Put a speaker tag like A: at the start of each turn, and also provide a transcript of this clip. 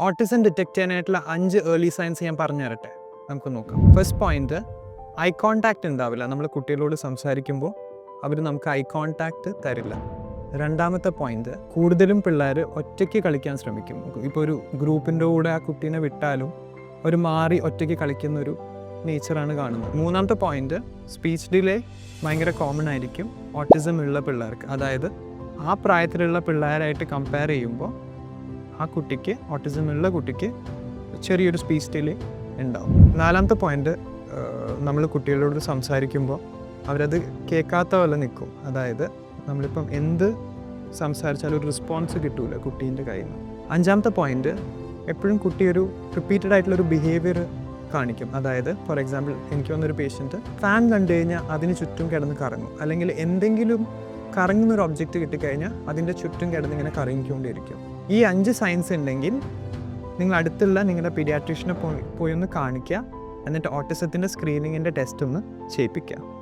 A: Autism detect ചെയ്യാനായിട്ടുള്ള അഞ്ച് early science ഞാൻ പറഞ്ഞു തരട്ടെ. നമുക്ക് നോക്കാം. ഫസ്റ്റ് പോയിന്റ് ഐ കോണ്ടാക്ട് ഉണ്ടാവില്ല. നമ്മൾ കുട്ടികളോട് സംസാരിക്കുമ്പോൾ അവർ നമുക്ക് ഐ കോണ്ടാക്ട് തരില്ല. രണ്ടാമത്തെ പോയിന്റ് കൂടുതലും പിള്ളേർ ഒറ്റയ്ക്ക് കളിക്കാൻ ശ്രമിക്കും. ഇപ്പോൾ ഒരു ഗ്രൂപ്പിന്റെ കൂടെ ആ കുട്ടീനെ വിട്ടാലും ഒരു മാറി ഒറ്റയ്ക്ക് കളിക്കുന്ന ഒരു നേച്ചറാണ് കാണുന്നത്. മൂന്നാമത്തെ പോയിന്റ് സ്പീച്ച് ഡിലേ ഭയങ്കര കോമൺ ആയിരിക്കും. ഓട്ടിസം ഉള്ള പിള്ളേർക്ക്. അതായത് ആ പ്രായത്തിലുള്ള പിള്ളേരായിട്ട് കമ്പയർ ചെയ്യുമ്പോൾ ആ കുട്ടിക്ക് ഓട്ടിസം ഉള്ള കുട്ടിക്ക് ചെറിയൊരു സ്പീച്ച് ഡിലേ ഉണ്ടാവും. നാലാമത്തെ പോയിന്റ് നമ്മൾ കുട്ടികളോട് സംസാരിക്കുമ്പോൾ അവരത് കേൾക്കാത്ത പോലെ നിൽക്കും. അതായത് നമ്മളിപ്പം എന്ത് സംസാരിച്ചാലും ഒരു റെസ്പോൺസ് കിട്ടൂല കുട്ടീന്റെ കയ്യിൽ നിന്ന്. അഞ്ചാമത്തെ പോയിന്റ് എപ്പോഴും കുട്ടി ഒരു റിപ്പീറ്റഡ് ആയിട്ടുള്ള ഒരു ബിഹേവിയർ കാണിക്കും. അതായത് ഫോർ എക്സാമ്പിൾ എനിക്ക് വന്നൊരു പേഷ്യന്റ് ഫാൻ കണ്ടു കഴിഞ്ഞാൽ അതിന് ചുറ്റും കിടന്ന് കറങ്ങും. അല്ലെങ്കിൽ എന്തെങ്കിലും കറങ്ങുന്ന ഒരു ഒബ്ജക്റ്റ് കിട്ടിക്കഴിഞ്ഞാൽ അതിന്റെ ചുറ്റും കിടന്ന് ഇങ്ങനെ കറങ്ങിക്കൊണ്ടിരിക്കും ഈ അഞ്ച് സയൻസ് ഉണ്ടെങ്കിൽ നിങ്ങൾ അടുത്തുള്ള നിങ്ങളുടെ പീഡിയാട്രീഷനെ പോയി ഒന്ന് കാണിക്കുക. എന്നിട്ട് ഓട്ടിസത്തിന്റെ സ്ക്രീനിങ്ങിന്റെ ടെസ്റ്റ് ഒന്ന് ചെയ്യിപ്പിക്കുക.